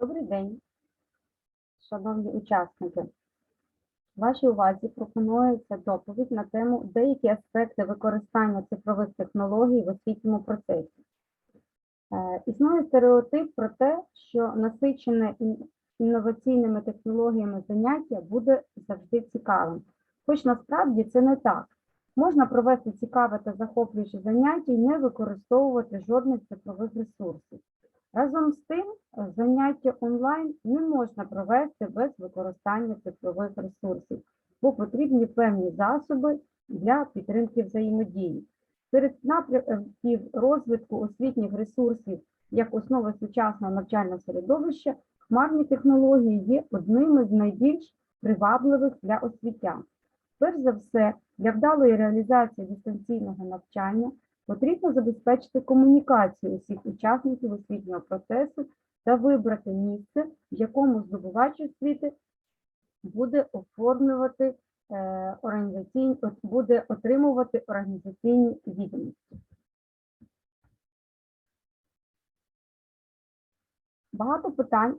Добрий день, шановні учасники. Вашій увазі пропонується доповідь на тему деякі аспекти використання цифрових технологій в освітньому процесі. Е, Існує стереотип про те, що насичене інноваційними технологіями заняття буде завжди цікавим. Хоч насправді це не так. Можна провести цікаве та захоплююче заняття і не використовувати жодних цифрових ресурсів. Разом з тим, заняття онлайн не можна провести без використання цифрових ресурсів, бо потрібні певні засоби для підтримки взаємодії. Серед напрямків розвитку освітніх ресурсів як основи сучасного навчального середовища, хмарні технології є одним із найбільш привабливих для освітян. Перш за все, для вдалої реалізації дистанційного навчання Потрібно забезпечити комунікацію усіх учасників освітнього процесу та вибрати місце, в якому здобувач освіти буде оформлювати е, організаційні, буде отримувати організаційні відомості. Багато питань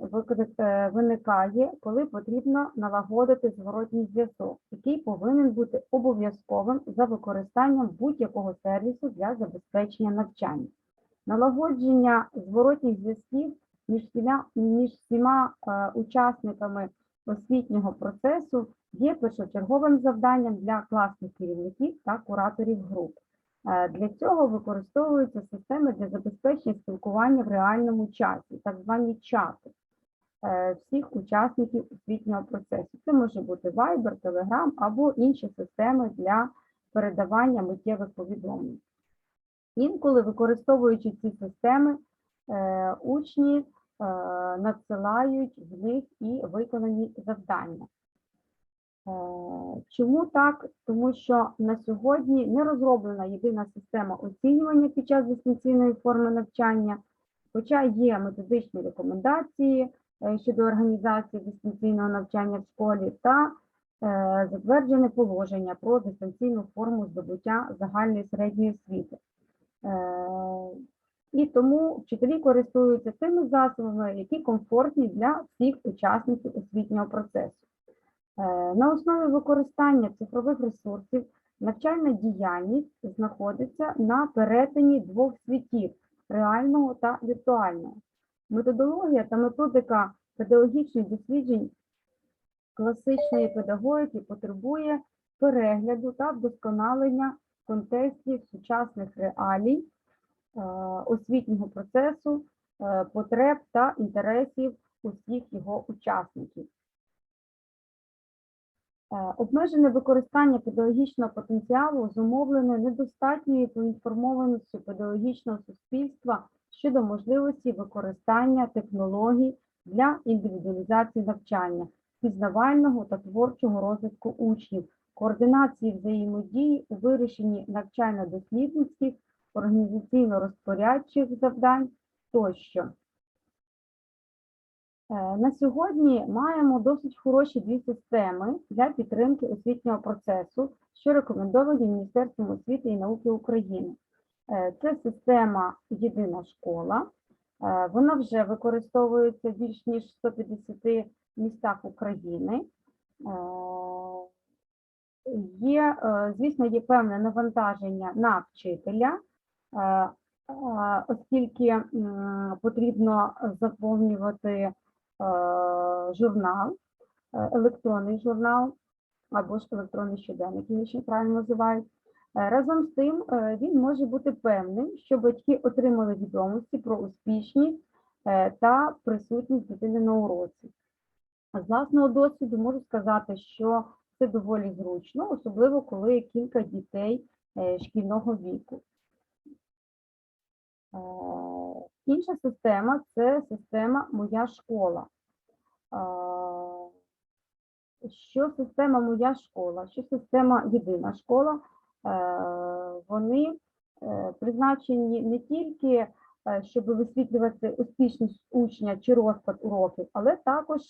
е, виникає, коли потрібно налагодити зворотній зв'язок, який повинен бути обов'язковим за використанням будь-якого сервісу для забезпечення навчання. Налагодження зворотніх зв'язків між всіма, між всіма е, учасниками освітнього процесу є першочерговим завданням для класних керівників та кураторів груп. Е, Для цього використовуються системи для забезпечення спілкування в реальному часі, так звані чати е, всіх учасників освітнього процесу. Це може бути Viber, Telegram або інші системи для передавання миттєвих повідомлень. Інколи, використовуючи ці системи, е, учні надсилають в них і виконані завдання. Чому так? Тому що на сьогодні не розроблена єдина система оцінювання під час дистанційної форми навчання, хоча є методичні рекомендації е, щодо організації дистанційного навчання в школі та е, затверджене положення про дистанційну форму здобуття загальної середньої освіти. Е, І тому вчителі користуються тими засобами, які комфортні для всіх учасників освітнього процесу. Е, На основі використання цифрових ресурсів навчальна діяльність знаходиться на перетині двох світів реального та віртуального. Методологія та методика педагогічних досліджень класичної педагогіки потребує перегляду та вдосконалення в контексті сучасних реалій е, освітнього процесу, е, потреб та інтересів усіх його учасників. Е, Обмежене використання педагогічного потенціалу зумовлене недостатньою поінформованістю педагогічного суспільства щодо можливості використання технологій для індивідуалізації навчання, пізнавального та творчого розвитку учнів, координації взаємодії у вирішенні навчально-дослідницьких, організаційно-розпорядчих завдань тощо. Е, На сьогодні маємо досить хороші дві системи для підтримки освітнього процесу, що рекомендовані Міністерством освіти і науки України. Е, Це система Єдина школа. Е, Вона вже використовується більш ніж 150 містах України. Є, звісно, є певне навантаження на вчителя, оскільки потрібно заповнювати журнал, е, електронний журнал або ж електронний щоденник, його ще правильно називають. Е, Разом з тим, е, він може бути певним, що батьки отримали відомості про успішність е, та присутність дитини на уроці. З власного досвіду можу сказати, що це доволі зручно, особливо коли є кілька дітей е, шкільного віку. Інша система це система Моя школа. Що система Моя школа, що система Єдина школа, е, вони е, призначені не тільки е, щоб висвітлювати успішність учня чи розклад уроків, але також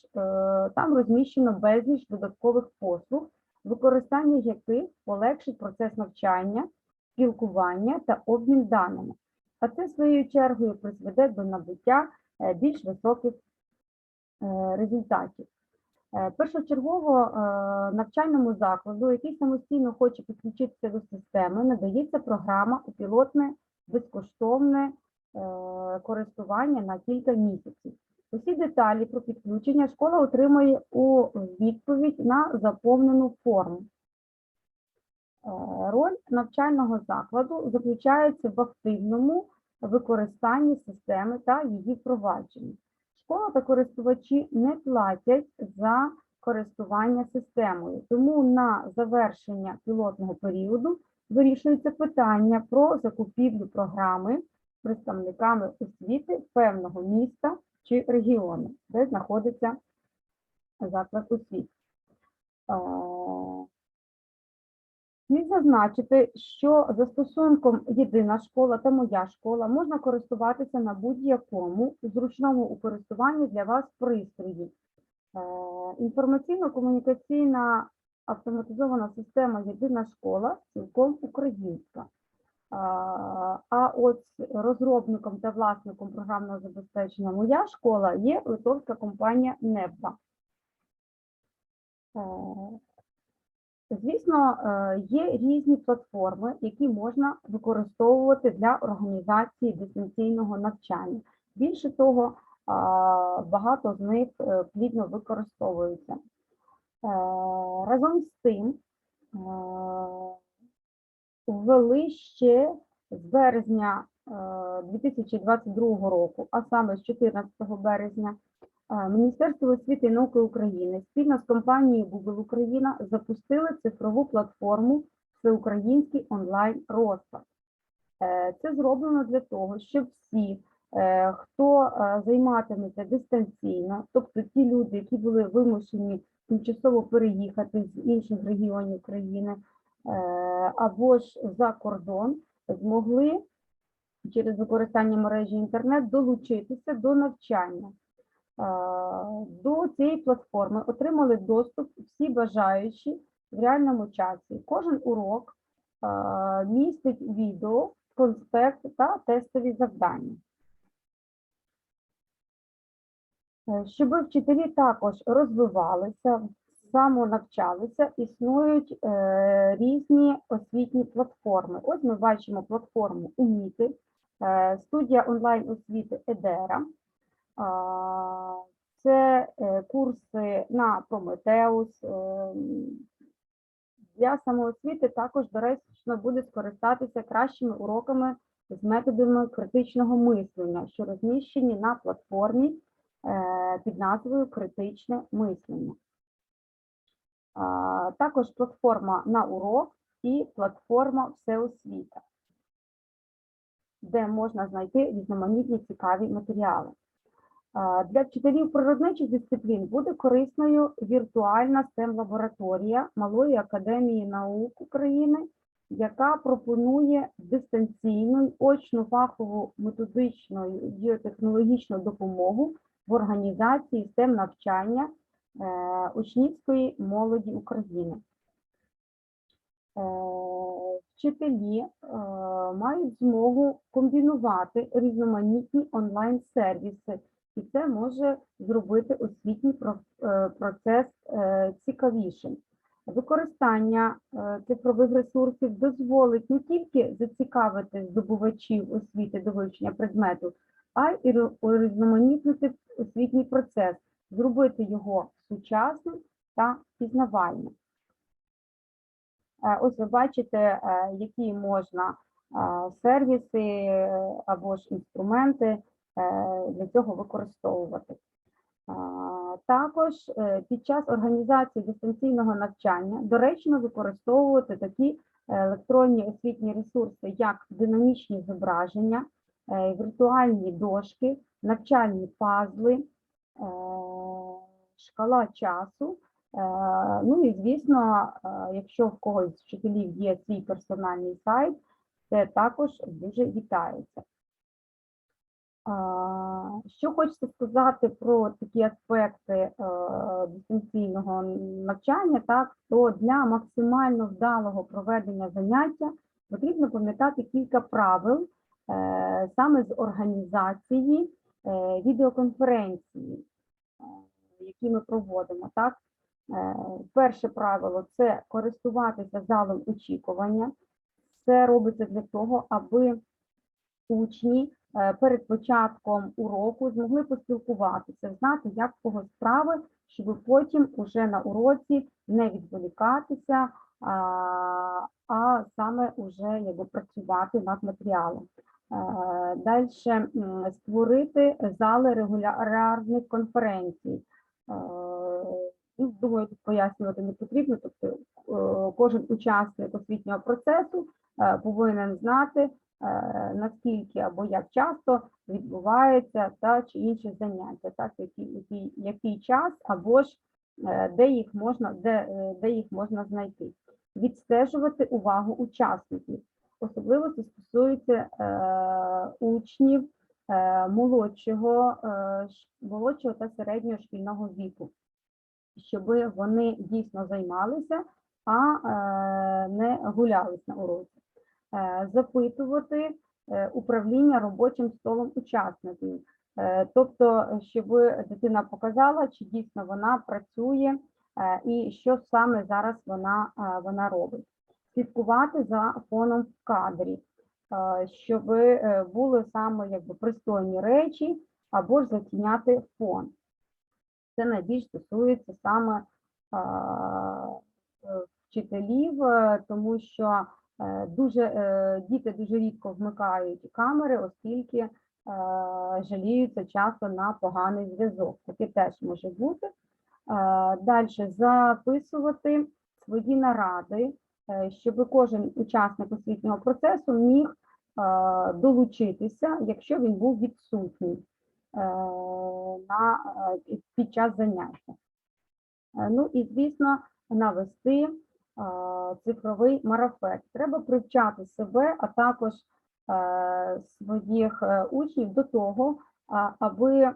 там розміщено безліч додаткових послуг, використання яких полегшить процес навчання, спілкування та обмін даними. А це своєю чергою призведе до набуття е, більш високих е, результатів. Е, Першочергово навчальному закладу, який самостійно хоче підключитися до системи, надається програма у пілотне безкоштовне користування на кілька місяців. Усі деталі про підключення школа отримує у відповідь на заповнену форму. Е, Роль навчального закладу заключається в активному використанні системи та її впровадженні. Школа та користувачі не платять за користування системою, тому на завершення пілотного періоду вирішується питання про закупівлю програми представниками освіти певного міста чи регіону, де знаходиться заклад освіти. Е, Слід зазначити, що застосунком єдина школа та моя школа можна користуватися на будь-якому зручному у користуванні для вас пристрої. Е, Інформаційно-комунікаційна автоматизована система Єдина школа цілком українська. А, А от розробником та власником програмного забезпечення моя школа є литовська компанія Небба. Е, Звісно, е, є різні платформи, які можна використовувати для організації дистанційного навчання. Більше того, багато з них е, плідно використовуються. Е, Разом з тим, е, ввели ще з березня е, 2022 року, а саме з 14 березня, е, Міністерство освіти і науки України спільно з компанією Google Україна запустили цифрову платформу Всеукраїнський онлайн розклад. Е, Це зроблено для того, щоб всі, е, хто е, займатиметься дистанційно, тобто ті люди, які були вимушені тимчасово переїхати з інших регіонів країни або ж за кордон, змогли через використання мережі інтернет долучитися до навчання. Е, До цієї платформи отримали доступ всі бажаючі в реальному часі. Кожен урок е, містить відео, конспект та тестові завдання. Е, Щоб вчителі також розвивалися, самонавчалися, існують різні освітні платформи. Ось ми бачимо платформу Уміти, студія онлайн освіти Едера. Це е, курси на Прометеус. Для самоосвіти також доречно буде скористатися кращими уроками з методами критичного мислення, що розміщені на платформі е, під назвою Критичне мислення. Також платформа на урок і платформа Всеосвіта, де можна знайти різноманітні цікаві матеріали. Для вчителів природничих дисциплін буде корисною віртуальна STEM-лабораторія Малої академії наук України, яка пропонує дистанційну й очну фахову методичну і біотехнологічну допомогу в організації STEM навчання е, учнівської молоді України. Е, Вчителі е, мають змогу комбінувати різноманітні онлайн-сервіси, і це може зробити освітній е, процес е, цікавішим. Використання е, цифрових ресурсів дозволить не тільки зацікавити здобувачів освіти до вивчення предмету, а й урізноманітнити освітній процес, зробити його сучасним та пізнавальним. Ось ви бачите, які можна сервіси або ж інструменти для цього використовувати. Також е, під час організації дистанційного навчання доречно використовувати такі електронні освітні ресурси, як динамічні зображення, е, віртуальні дошки, навчальні пазли, е, шкала часу. Е, Ну і звісно, е, якщо в когось з вчителів є свій персональний сайт, це також дуже вітається. Що хочеться сказати про такі аспекти е, дистанційного навчання, так, то для максимально вдалого проведення заняття потрібно пам'ятати кілька правил е, саме з організації е, відеоконференції. які ми проводимо. Так? Перше правило це користуватися залом очікування. Це робиться для того, аби учні перед початком уроку змогли поспілкуватися, знати, як в кого справи, щоб потім уже на уроці не відволікатися, а, саме уже якби працювати над матеріалом. Далі створити зали регулярних конференцій. Е, Ну, думаю, тут пояснювати не потрібно. Тобто е, кожен учасник освітнього процесу е, повинен знати, е, наскільки або як часто відбувається та чи інші заняття, так, який, який, який час або ж е, де їх можна, де, е, де їх можна знайти. Відстежувати увагу учасників. Особливо це стосується е, учнів е, молодшого, е, молодшого та середнього шкільного віку, щоб вони дійсно займалися, а е, не гулялись на уроці. Е, запитувати е, управління робочим столом учасників. Е, Тобто, щоб дитина показала, чи дійсно вона працює і що саме зараз вона, вона робить. Слідкувати за фоном в кадрі, щоб були саме якби пристойні речі або ж затіняти фон. Це найбільш стосується саме вчителів, тому що дуже е, діти дуже рідко вмикають камери, оскільки е, жаліються часто на поганий зв'язок. Таке теж може бути. Далі записувати свої наради, е, щоб кожен учасник освітнього процесу міг е, долучитися, якщо він був відсутній е, на, е, під час заняття. Е, Ну і, звісно, навести е, цифровий марафет. Треба привчати себе, а також е, своїх е, учнів до того, аби е,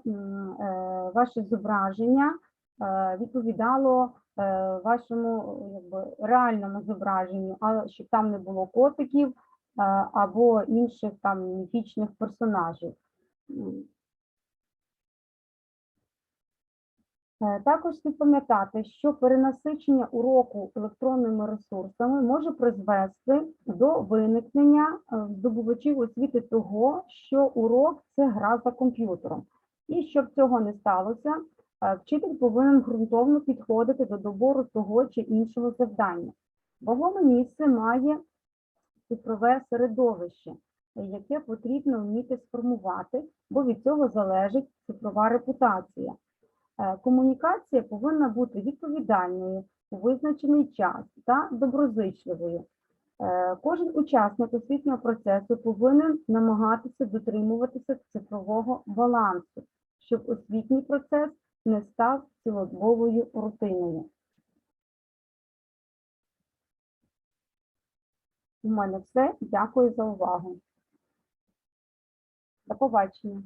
ваше зображення е, відповідало е, вашому якби, реальному зображенню, а щоб там не було котиків е, або інших там міфічних персонажів. Також слід пам'ятати, що перенасичення уроку електронними ресурсами може призвести до виникнення е, здобувачів освіти того, що урок це гра за комп'ютером. І щоб цього не сталося, е, вчитель повинен ґрунтовно підходити до добору того чи іншого завдання. Вагоме місце має цифрове середовище, е, яке потрібно вміти сформувати, бо від цього залежить цифрова репутація. Е, Комунікація повинна бути відповідальною у визначений час та доброзичливою. Е, Кожен учасник освітнього процесу повинен намагатися дотримуватися цифрового балансу, щоб освітній процес не став цілодобовою рутиною. У мене все. Дякую за увагу. До побачення.